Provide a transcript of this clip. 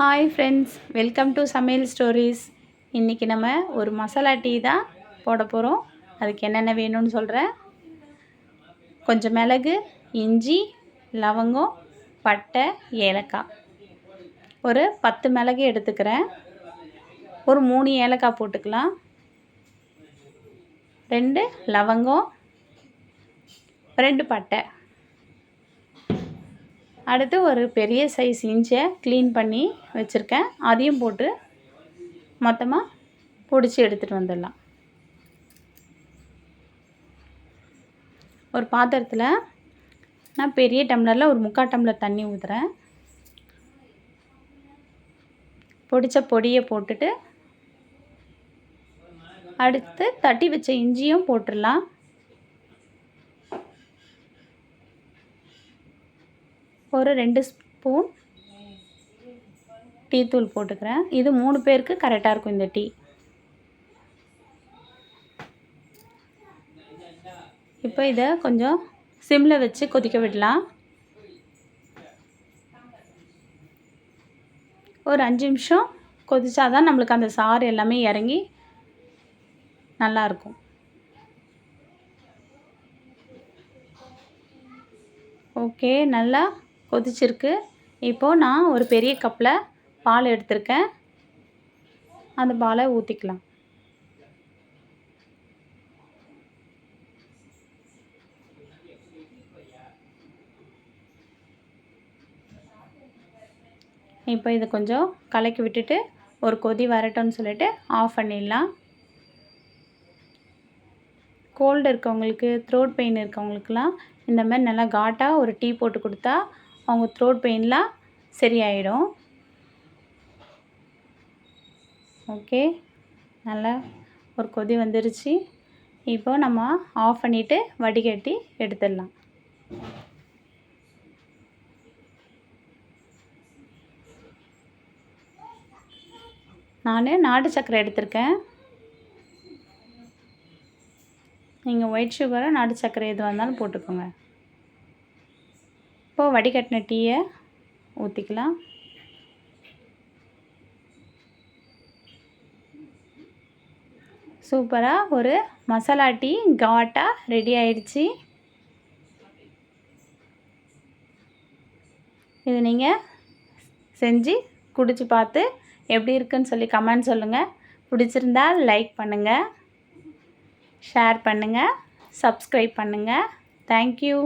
Hi friends welcome to samayal stories இன்றைக்கி நம்ம ஒரு மசாலா டீ தான் போட போகிறோம் அதுக்கு என்னென்ன வேணும்னு சொல்கிறேன் கொஞ்சம் மிளகு இஞ்சி லவங்கம் பட்டை ஏலக்காய். ஒரு பத்து மிளகு எடுத்துக்கிறேன். ஒரு மூணு ஏலக்காய் போட்டுக்கலாம். ரெண்டு லவங்கம் ரெண்டு பட்டை. அடுத்து ஒரு பெரிய சைஸ் இஞ்சியை க்ளீன் பண்ணி வச்சுருக்கேன். அதையும் போட்டு மொத்தமாக பிடிச்சி எடுத்துகிட்டு வந்துடலாம். ஒரு பாத்திரத்தில் நான் பெரிய டம்ளரில் ஒரு முக்கால் டம்ளர் தண்ணி ஊற்றுறேன் பொடிச்ச பொடியை போட்டுட்டு அடுத்து தட்டி வச்ச இஞ்சியும் போட்டுடலாம். ஒரு ரெண்டு ஸ்பூன் டீ தூள் போட்டுக்கிறேன். இது மூணு பேருக்கு கரெக்டாக இருக்கும் இந்த டீ. இப்போ இதை கொஞ்சம் சிம்மில் வச்சு கொதிக்க விடலாம். ஒரு அஞ்சு நிமிஷம் கொதிச்சாதான் நம்மளுக்கு அந்த சாறு எல்லாமே இறங்கி நல்லாயிருக்கும் ஓகே நல்லா கொதிச்சிருக்கு. இப்போது நான் ஒரு பெரிய கப்பில் பால் எடுத்திருக்கேன். அந்த பாலை ஊற்றிக்கலாம் இப்போ இதை கொஞ்சம் கலக்கி விட்டுட்டு ஒரு கொதி வரட்டும்னு சொல்லிட்டு ஆஃப் பண்ணிடலாம். கோல்டு இருக்கவங்களுக்கு த்ரோட் பெயின் இருக்கவங்களுக்குலாம் இந்த மாதிரி நல்லா காட்டாக ஒரு டீ போட்டு கொடுத்தா அவங்க த்ரோட் பெயின்லாம் சரியாயிடும். ஓகே நல்லா ஒரு கொதி வந்துருச்சு. இப்போ நம்ம ஆஃப் பண்ணிவிட்டு வடிகட்டி எடுத்துடலாம். நான் நாட்டு சக்கரை எடுத்திருக்கேன். நீங்கள் ஒயிட் சுகரை நாட்டு சக்கரை எதுவாக இருந்தாலும் போட்டுக்கோங்க. இப்போது வடிகட்டின டீயை ஊற்றிக்கலாம் சூப்பராக ஒரு மசாலா டீ காட்டாக ரெடி ஆயிடுச்சு. இது நீங்கள் செஞ்சு குடிச்சு பார்த்து எப்படி இருக்குன்னு சொல்லி கமெண்ட் சொல்லுங்கள் பிடிச்சிருந்தா லைக் பண்ணுங்கள் ஷேர் பண்ணுங்கள் சப்ஸ்கிரைப் பண்ணுங்கள் தேங்க்யூ.